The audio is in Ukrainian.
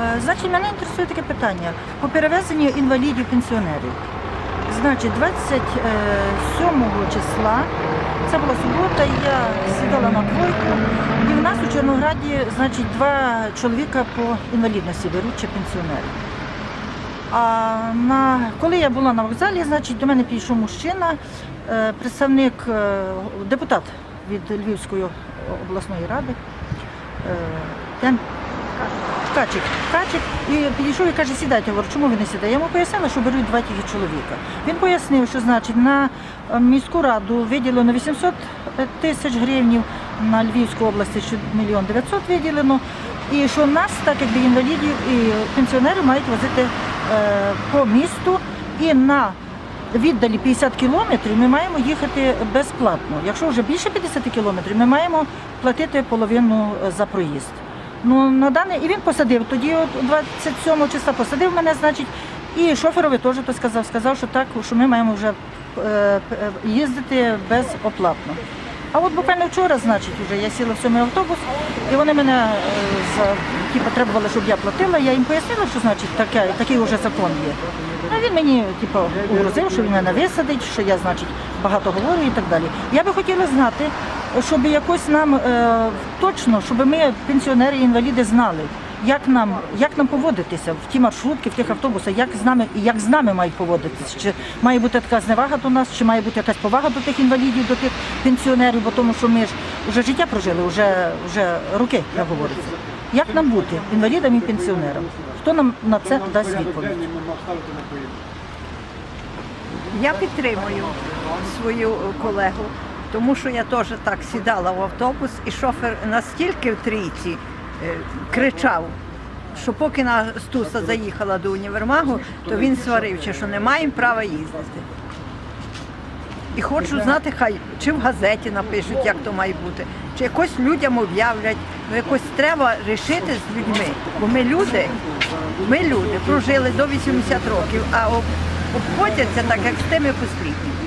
Е, Значить, мене інтересує таке питання по перевезенню інвалідів пенсіонерів. Значить, 27 числа, це була субота, я сідала на двойку, і в нас у Чорнограді, значить, два чоловіка по інвалідності беруть чи пенсіонери. А на, коли я була на вокзалі, значить, до мене підійшов мужчина, е, представник, е, депутат від Львівської обласної ради. Ян Ткачик, Ткачик, і підійшов і каже, сідайте, Я говорю, чому ви не сідаєте? Я йому пояснила, що беруть два тільки чоловіка. Він пояснив, що значить на е, міську раду виділено 800 тисяч гривень, на Львівську область ще мільйон 900 виділено, і що нас, так якби інвалідів і пенсіонерів, мають возити е, по місту і на віддалі 50 кілометрів ми маємо їхати безплатно. Якщо вже більше 50 кілометрів, ми маємо платити половину е, за проїзд. Ну, на даний... і він посадив. Тоді от 27 числа посадив мене, значить, і шоферові теж то сказав, сказав, що так, що ми маємо вже е, е, їздити безоплатно. А от буквально вчора, значить, вже я сіла в сьомий автобус, і вони мене е, за типу, требували, щоб я платила. Я їм пояснила, що значить таке, такий вже закон є. А він мені типу, угрозив, що він мене висадить, що я, значить, багато говорю і так далі. Я би хотіла знати, щоб якось нам е, точно, щоб ми, пенсіонери інваліди, знали, як нам, як нам поводитися в ті маршрутки, в тих автобусах, як з нами, як з нами мають поводитися. Чи має бути така зневага до нас, чи має бути якась повага до тих інвалідів, до тих пенсіонерів, бо тому що ми ж вже життя прожили, вже, вже роки, як говориться. Як нам бути інвалідам і пенсіонерам? Хто нам на це дасть відповідь? Я підтримую свою колегу, тому що я теж так сідала в автобус, і шофер настільки в трійці кричав, що поки на Стуса заїхала до універмагу, то він сварився, що не маємо права їздити. І хочу знати, хай чи в газеті напишуть, як то має бути, чи якось людям об'являть. Ну якось треба рішити з людьми. Бо ми люди, ми люди прожили до 80 років, а обходяться так, як з тими послідніми.